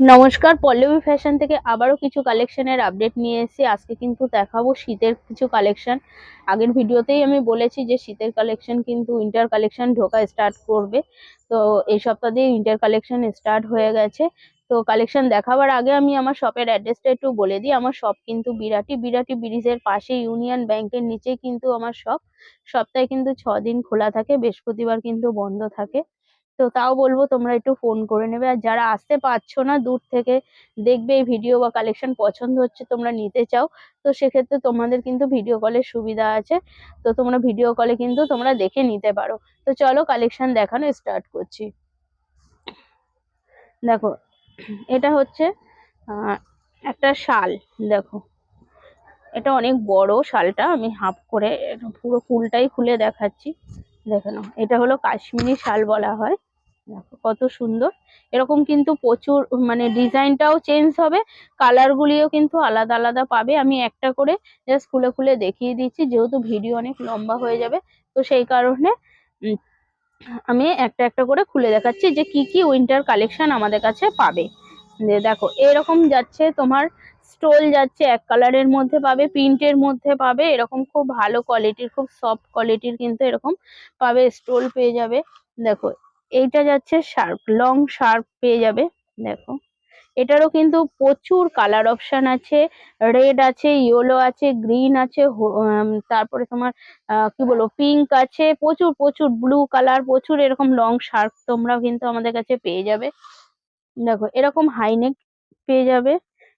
নমস্কার, পল্লবী ফ্যাশন থেকে আবারও কিছু কালেকশনের আপডেট নিয়ে এসেছি। আজকে কিন্তু দেখাবো শীতের কিছু কালেকশন। আগের ভিডিওতেই আমি বলেছি যে শীতের কালেকশন কিন্তু উইন্টার কালেকশন ঢোকা স্টার্ট করবে। তো এই সপ্তাহ দিয়ে উইন্টার কালেকশন স্টার্ট হয়ে গেছে। তো কালেকশন দেখাবার আগে আমি আমার শপের অ্যাড্রেসটা একটু বলে দিই। আমার শপ কিন্তু বিরাটি বিরাটি ব্রিজের পাশে ইউনিয়ন ব্যাংকের নিচেই কিন্তু আমার শপ সপ্তাহে কিন্তু ছ দিন খোলা থাকে, বৃহস্পতিবার কিন্তু বন্ধ থাকে। তো তাও বলব তোমরা একটু ফোন করে নেবে। আর যারা আসতে পারছ না দূর থেকে, দেখবে এই ভিডিও বা কালেকশন পছন্দ হচ্ছে, তোমরা নিতে চাও। তো সেক্ষেত্রে তোমাদের কিন্তু ভিডিও কলের সুবিধা আছে। তো তোমরা ভিডিও কলে কিন্তু তোমরা দেখে নিতে পারো। তো চলো কালেকশন দেখানো স্টার্ট করছি। দেখো, এটা হচ্ছে একটা শাল, দেখো। এটা অনেক বড় শালটা, আমি হাফ করে, পুরো ফুলটাই খুলে দেখাচ্ছি। দেখে নাও। এটা হলো কাশ্মীরি শাল বলা হয়। দেখো কত সুন্দর। এরকম কিন্তু প্রচুর মানে ডিজাইনটাও চেঞ্জ হবে। কালার গুলিও কিন্তু আলাদা আলাদা পাবে। আমি একটা করে জাস্ট খুলে খুলে দেখিয়ে দিচ্ছি, যেহেতু ভিডিও অনেক লম্বা হয়ে যাবে। তো সেই কারণে আমি একটা একটা করে খুলে দেখাচ্ছি যে কি কি উইন্টার কালেকশন আমাদের কাছে পাবে। দেখো, এরকম যাচ্ছে তোমার স্টোল যাচ্ছে, এক কালারের মধ্যে পাবে প্রিন্টের মধ্যে পাবে, এরকম খুব ভালো কোয়ালিটির খুব সফট কোয়ালিটির কিন্তু এরকম পাবে স্টোল পেয়ে যাবে। দেখো, এইটা যাচ্ছে শার্প লং শার্প পেয়ে যাবে, দেখো। এটারও কিন্তু প্রচুর কালার অপশন আছে রেড আছে ইয়েলো আছে গ্রিন আছে তারপরে তোমার কি বলব পিঙ্ক আছে, প্রচুর প্রচুর ব্লু কালার প্রচুর এরকম লং শার্প তোমরাও কিন্তু আমাদের কাছে পেয়ে যাবে। দেখো, এরকম হাইনেক পেয়ে যাবে।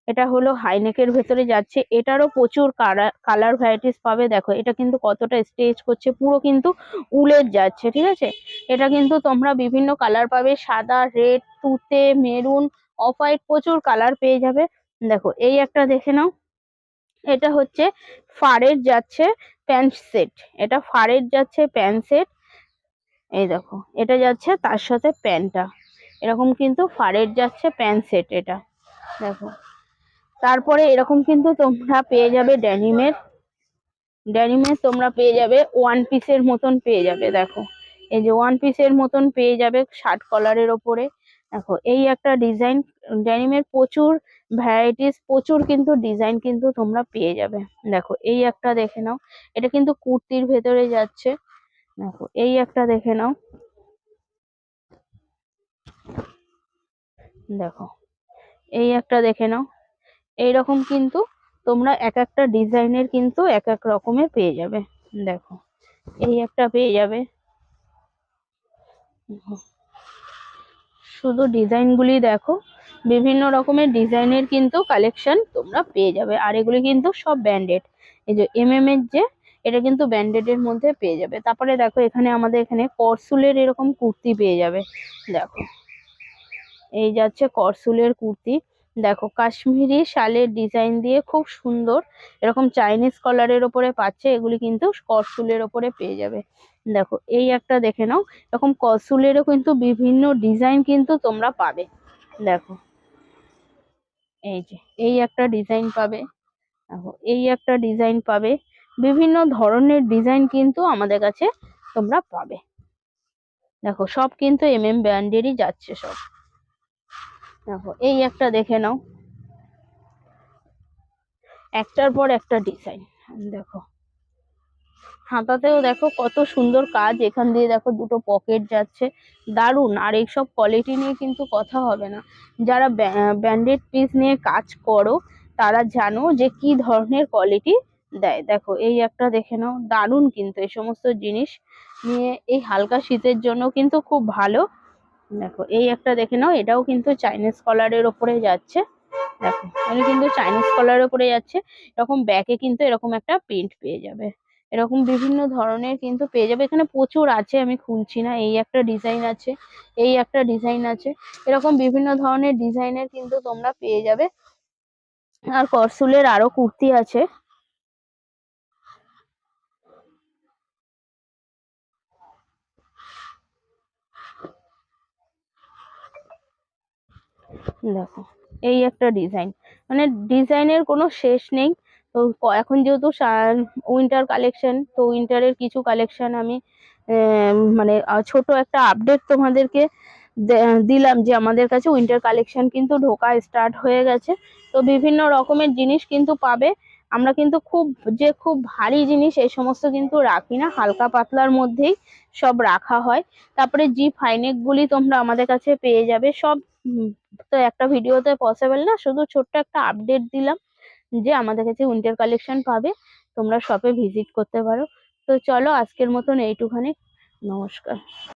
এটা হলো হাইনেকের ভেতরে যাচ্ছে। এটারও প্রচুর কালার ভ্যারাইটিস পাবে। দেখো, এটা কিন্তু কতটা স্টেজ করছে, পুরো কিন্তু উলের যাচ্ছে, ঠিক আছে? এটা কিন্তু তোমরা বিভিন্ন কালার পাবে, সাদা রেড তুতে মেরুন অফ হোয়াইট প্রচুর কালার পেয়ে যাবে। দেখো, এই একটা দেখে নাও। এটা হচ্ছে ফাড়ের যাচ্ছে প্যান্ট সেট এটা ফারের যাচ্ছে প্যান্ট সেট এই দেখো, এটা যাচ্ছে তার সাথে প্যান্টটা। এরকম কিন্তু ফাড়ের যাচ্ছে প্যান্ট সেট এটা। দেখো। তারপরে এরকম কিন্তু তোমরা পেয়ে যাবে ড্যানিমের। ড্যানিমের তোমরা পেয়ে যাবে ওয়ান পিসের মতন পেয়ে যাবে, দেখো। এই যে ওয়ান পিসের মতন পেয়ে যাবে শার্ট কলারের ওপরে। দেখো, এই একটা ডিজাইন ড্যানিমের প্রচুর ভ্যারাইটিস প্রচুর কিন্তু ডিজাইন কিন্তু তোমরা পেয়ে যাবে। দেখো, এই একটা দেখে নাও। এটা কিন্তু কুর্তির ভেতরে যাচ্ছে। দেখো, এই একটা দেখে নাও। দেখো, এই একটা দেখে নাও। এইরকম কিন্তু তোমরা এক একটা ডিজাইনের কিন্তু এক এক রকমের পেয়ে যাবে। দেখো, এই একটা পেয়ে যাবে। শুধু ডিজাইনগুলি দেখো, বিভিন্ন রকমের ডিজাইনের কিন্তু কালেকশন তোমরা পেয়ে যাবে। আর এগুলি কিন্তু সব ব্যান্ডেড। এই যে এম এম এর যে, এটা কিন্তু ব্যান্ডেড এর মধ্যে পেয়ে যাবে। তারপরে দেখো, এখানে আমাদের এখানে করসুলের এরকম কুর্তি পেয়ে যাবে। দেখো, এই যাচ্ছে করসুলের কুর্তি। দেখো, কাশ্মীরি শালের ডিজাইন দিয়ে খুব সুন্দর। এরকম চাইনিজ কলারের ওপরে পাচ্ছে, এগুলি কিন্তু করসুলের ওপরে পেয়ে যাবে। দেখো, এই একটা দেখে নাও, এরকম করসুলেরও কিন্তু বিভিন্ন ডিজাইন কিন্তু তোমরা পাবে। দেখো, এই যে, এই একটা ডিজাইন পাবে। দেখো, এই একটা ডিজাইন পাবে। বিভিন্ন ধরনের ডিজাইন কিন্তু আমাদের কাছে তোমরা পাবে। দেখো, সব কিন্তু এম এম ব্র্যান্ডেরই যাচ্ছে সব। দেখো, এই একটা দেখে নাও। একটার পর একটা ডিজাইন দেখো। হাতাতেও দেখো কত সুন্দর কাজ, এখান দিয়ে দেখো দুটো পকেট যাচ্ছে। দারুণ, আর এইসব কোয়ালিটি নিয়ে কিন্তু কথা হবে না। যারা ব্যান্ডেড পিস নিয়ে কাজ করো, তারা জানো যে কি ধরনের কোয়ালিটি দেয়। দেখো, এই একটা দেখে নাও, দারুণ কিন্তু এই সমস্ত জিনিস। নিয়ে এই হালকা শীতের জন্য কিন্তু খুব ভালো। দেখো, এই একটা দেখে নাও, এটাও কিন্তু চাইনিজ কলারের ওপরে যাচ্ছে। দেখো এটা কিন্তু চাইনিজ কলারের ওপরে যাচ্ছে। এরকম ব্যাকে কিন্তু এরকম একটা প্রিন্ট পেয়ে যাবে। এরকম বিভিন্ন ধরনের কিন্তু পেয়ে যাবে। এখানে প্রচুর আছে, আমি খুলছি না। এই একটা ডিজাইন আছে, এই একটা ডিজাইন আছে। এরকম বিভিন্ন ধরনের ডিজাইনের কিন্তু তোমরা পেয়ে যাবে। আর করসুলের আরও কুর্তি আছে। দেখো, এই একটা ডিজাইন মানে ডিজাইনের কোনো শেষ নেই। তো এখন যেহেতু উইন্টার কালেকশন তো উইন্টারের কিছু কালেকশন আমি মানে ছোট একটা আপডেট তোমাদেরকে দিলাম যে আমাদের কাছে উইন্টার কালেকশন কিন্তু ঢোকা স্টার্ট হয়ে গেছে। তো বিভিন্ন রকমের জিনিস কিন্তু পাবে। আমরা কিন্তু খুব, যে খুব ভারী জিনিস এই সমস্ত কিন্তু রাখি না। হালকা পাতলার মধ্যেই সব রাখা হয়। তারপরে জি ফাইনেক গুলি তোমরা আমাদের কাছে পেয়ে যাবে। সব তো একটা ভিডিওতে পসিবল না? শুধু ছোট্ট একটা আপডেট দিলাম যে আমাদের কাছে উইন্টার কালেকশন পাবে। তোমরা শপে ভিজিট করতে পারো। তো চলো আজকের মতন এইটুখানি। নমস্কার।